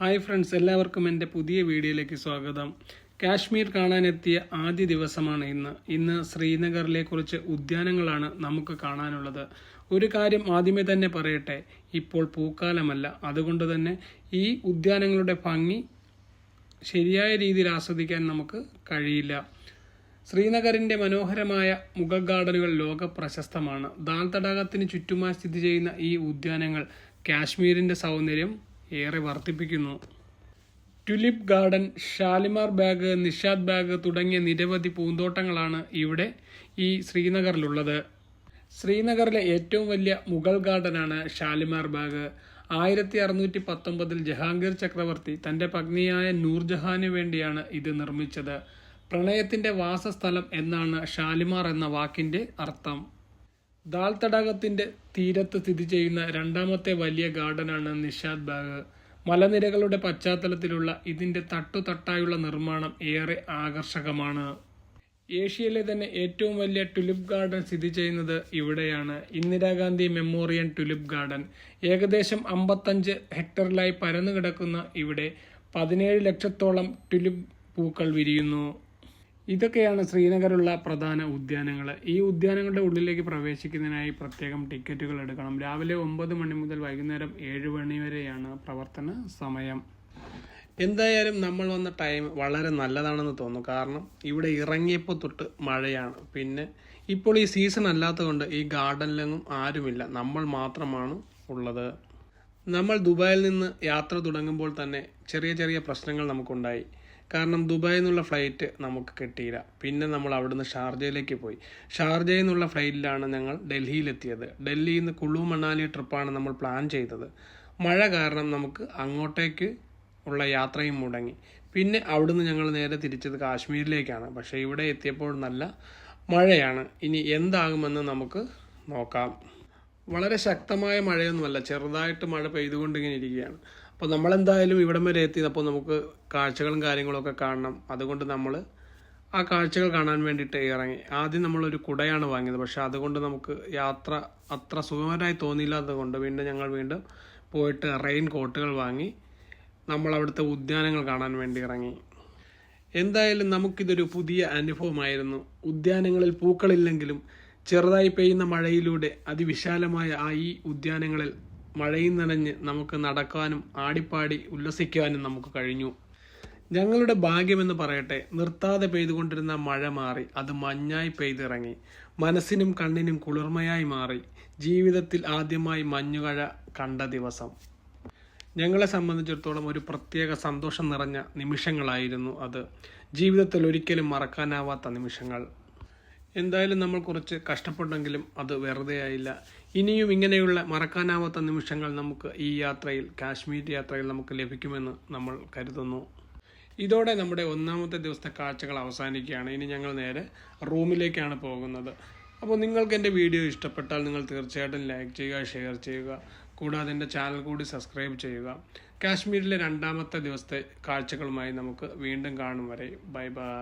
Hi friends എല്ലാവർക്കും എന്റെ പുതിയ വീഡിയോയിലേക്ക് സ്വാഗതം. കാശ്മീർ കാണാനെത്തിയ ആദ്യ ദിവസമാണ് ഇന്ന്. ഇന്ന് ശ്രീനഗറിലെ കുറിച്ച് ഉദ്യാനങ്ങളാണ് നമുക്ക് കാണാനുള്ളത്. ഒരു കാര്യം ആദ്യമേ തന്നെ പറയട്ടെ ഇപ്പോൾ പൂക്കാലമല്ല. അതുകൊണ്ട് തന്നെ ഈ ഉദ്യാനങ്ങളുടെ ഭംഗി ശരിയായ രീതിയിൽ ആസ്വദിക്കാൻ നമുക്ക് കഴിയില്ല. ശ്രീനഗറിന്റെ മനോഹരമായ മുഗൾ ഗാർഡനുകൾ ലോക പ്രശസ്തമാണ് ദാൽ തടാകത്തിന് ചുറ്റുമായി സ്ഥിതി ചെയ്യുന്ന ഈ ഉദ്യാനങ്ങൾ കാശ്മീരിന്റെ സൗന്ദര്യം ഏറെ വർദ്ധിപ്പിക്കുന്നു. ട്യുലിപ്പ് ഗാർഡൻ ഷാലിമാർ ബാഗ് നിഷാദ് ബാഗ് തുടങ്ങിയ നിരവധി പൂന്തോട്ടങ്ങളാണ് ഇവിടെ ഈ ശ്രീനഗറിലുള്ളത്. ശ്രീനഗറിലെ ഏറ്റവും വലിയ മുഗൾ ഗാർഡനാണ് ഷാലിമാർ ബാഗ്. ആയിരത്തി അറുന്നൂറ്റി പത്തൊമ്പതിൽ ജഹാംഗീർ ചക്രവർത്തി തന്റെ പത്നിയായ നൂർജഹാന് വേണ്ടിയാണ് ഇത് നിർമ്മിച്ചത്. പ്രണയത്തിന്റെ വാസസ്ഥലം എന്നാണ് ഷാലിമാർ എന്ന വാക്കിന്റെ അർത്ഥം. ദാൽ തടാകത്തിന്റെ തീരത്ത് സ്ഥിതി ചെയ്യുന്ന രണ്ടാമത്തെ വലിയ ഗാർഡനാണ് നിഷാദ് ബാഗ്. മലനിരകളുടെ പശ്ചാത്തലത്തിലുള്ള ഇതിന്റെ തട്ടുതട്ടായുള്ള നിർമ്മാണം ഏറെ ആകർഷകമാണ്. ഏഷ്യയിലെ തന്നെ ഏറ്റവും വലിയ ടുലിപ്പ് ഗാർഡൻ സ്ഥിതി ചെയ്യുന്നത് ഇവിടെയാണ്. Indira Gandhi memorial tulip garden. ഏകദേശം അമ്പത്തഞ്ച് ഹെക്ടറിലായി പരന്നു കിടക്കുന്ന ഇവിടെ പതിനേഴ് ലക്ഷത്തോളം ടുലിപ്പ് പൂക്കൾ വിരിയുന്നു. ഇതൊക്കെയാണ് ശ്രീനഗറുള്ള പ്രധാന ഉദ്യാനങ്ങൾ ഈ ഉദ്യാനങ്ങളുടെ ഉള്ളിലേക്ക് പ്രവേശിക്കുന്നതിനായി പ്രത്യേകം ടിക്കറ്റുകൾ എടുക്കണം. രാവിലെ ഒമ്പത് മണി മുതൽ വൈകുന്നേരം ഏഴ് മണി വരെയാണ് പ്രവർത്തന സമയം. എന്തായാലും നമ്മൾ വന്ന ടൈം വളരെ നല്ലതാണെന്ന് തോന്നുന്നു. കാരണം ഇവിടെ ഇറങ്ങിയപ്പോൾ തൊട്ട് മഴയാണ്. പിന്നെ ഇപ്പോൾ ഈ സീസൺ അല്ലാത്തതുകൊണ്ട് ഈ ഗാർഡനിലൊന്നും ആരുമില്ല. നമ്മൾ മാത്രമാണ് ഉള്ളത്. നമ്മൾ ദുബായിൽ നിന്ന് യാത്ര തുടങ്ങുമ്പോൾ തന്നെ ചെറിയ ചെറിയ പ്രശ്നങ്ങൾ നമുക്കുണ്ടായി. കാരണം ദുബായിൽ നിന്നുള്ള ഫ്ലൈറ്റ് നമുക്ക് കിട്ടിയില്ല. പിന്നെ നമ്മൾ അവിടുന്ന് ഷാർജയിലേക്ക് പോയി. ഷാർജയിൽ നിന്നുള്ള ഫ്ലൈറ്റിലാണ് ഞങ്ങൾ ഡൽഹിയിലെത്തിയത്. ഡൽഹിയിൽ നിന്ന് കുളു മണാലി ട്രിപ്പാണ് നമ്മൾ പ്ലാൻ ചെയ്തത്. മഴ കാരണം നമുക്ക് അങ്ങോട്ടേക്ക് ഉള്ള യാത്രയും മുടങ്ങി. പിന്നെ അവിടുന്ന് ഞങ്ങൾ നേരെ തിരിച്ചത് കാശ്മീരിലേക്കാണ്. പക്ഷേ ഇവിടെ എത്തിയപ്പോൾ നല്ല മഴയാണ്. ഇനി എന്താകുമെന്ന് നമുക്ക് നോക്കാം. വളരെ ശക്തമായ മഴയൊന്നുമല്ല. ചെറുതായിട്ട് മഴ പെയ്തുകൊണ്ട് ഇങ്ങനെ ഇരിക്കുകയാണ്. അപ്പോൾ നമ്മളെന്തായാലും ഇവിടം വരെ എത്തി. അപ്പോൾ നമുക്ക് കാഴ്ചകളും കാര്യങ്ങളൊക്കെ കാണണം. അതുകൊണ്ട് നമ്മൾ ആ കാഴ്ചകൾ കാണാൻ വേണ്ടിയിട്ട് ഇറങ്ങി. ആദ്യം നമ്മളൊരു കുടയാണ് വാങ്ങിയത്. പക്ഷെ അതുകൊണ്ട് നമുക്ക് യാത്ര അത്ര സുഖകരമായി തോന്നിയില്ലാത്തതുകൊണ്ട് വീണ്ടും ഞങ്ങൾ വീണ്ടും പോയിട്ട് റെയിൻ കോട്ടുകൾ വാങ്ങി നമ്മൾ അവിടുത്തെ ഉദ്യാനങ്ങൾ കാണാൻ വേണ്ടി ഇറങ്ങി. എന്തായാലും നമുക്കിതൊരു പുതിയ അനുഭവമായിരുന്നു. ഉദ്യാനങ്ങളിൽ പൂക്കളില്ലെങ്കിലും ചെറുതായി പെയ്യുന്ന മഴയിലൂടെ അതിവിശാലമായ ആ ഈ ഉദ്യാനങ്ങളിൽ മഴയിൽ നനഞ്ഞ് നമുക്ക് നടക്കാനും ആടിപ്പാടി ഉല്ലസിക്കാനും നമുക്ക് കഴിഞ്ഞു. ഞങ്ങളുടെ ഭാഗ്യമെന്ന് പറയട്ടെ നിർത്താതെ പെയ്തുകൊണ്ടിരുന്ന മഴ മാറി അത് മഞ്ഞായി പെയ്തിറങ്ങി. മനസ്സിനും കണ്ണിനും കുളിർമയായി മാറി. ജീവിതത്തിൽ ആദ്യമായി മഞ്ഞുകഴ കണ്ട ദിവസം. ഞങ്ങളെ സംബന്ധിച്ചിടത്തോളം ഒരു പ്രത്യേക സന്തോഷം നിറഞ്ഞ നിമിഷങ്ങളായിരുന്നു അത്. ജീവിതത്തിൽ ഒരിക്കലും മറക്കാനാവാത്ത നിമിഷങ്ങൾ. എന്തായാലും നമ്മൾ കുറച്ച് കഷ്ടപ്പെട്ടെങ്കിലും അത് വെറുതെ ആയില്ല. ഇനിയും ഇങ്ങനെയുള്ള മറക്കാനാവാത്ത നിമിഷങ്ങൾ നമുക്ക് ഈ യാത്രയിൽ കാശ്മീർ യാത്രയിൽ നമുക്ക് ലഭിക്കുമെന്ന് നമ്മൾ കരുതുന്നു. ഇതോടെ നമ്മുടെ ഒന്നാമത്തെ ദിവസത്തെ കാഴ്ചകൾ അവസാനിക്കുകയാണ്. ഇനി ഞങ്ങൾ നേരെ റൂമിലേക്കാണ് പോകുന്നത്. അപ്പോൾ നിങ്ങൾക്ക് എന്റെ വീഡിയോ ഇഷ്ടപ്പെട്ടാൽ നിങ്ങൾ തീർച്ചയായിട്ടും ലൈക്ക് ചെയ്യുക ഷെയർ ചെയ്യുക. കൂടാതെ എന്റെ ചാനൽ കൂടി സബ്സ്ക്രൈബ് ചെയ്യുക. കാശ്മീരിലെ രണ്ടാമത്തെ ദിവസത്തെ കാഴ്ചകളുമായി നമുക്ക് വീണ്ടും കാണും വരെ. Bye bye.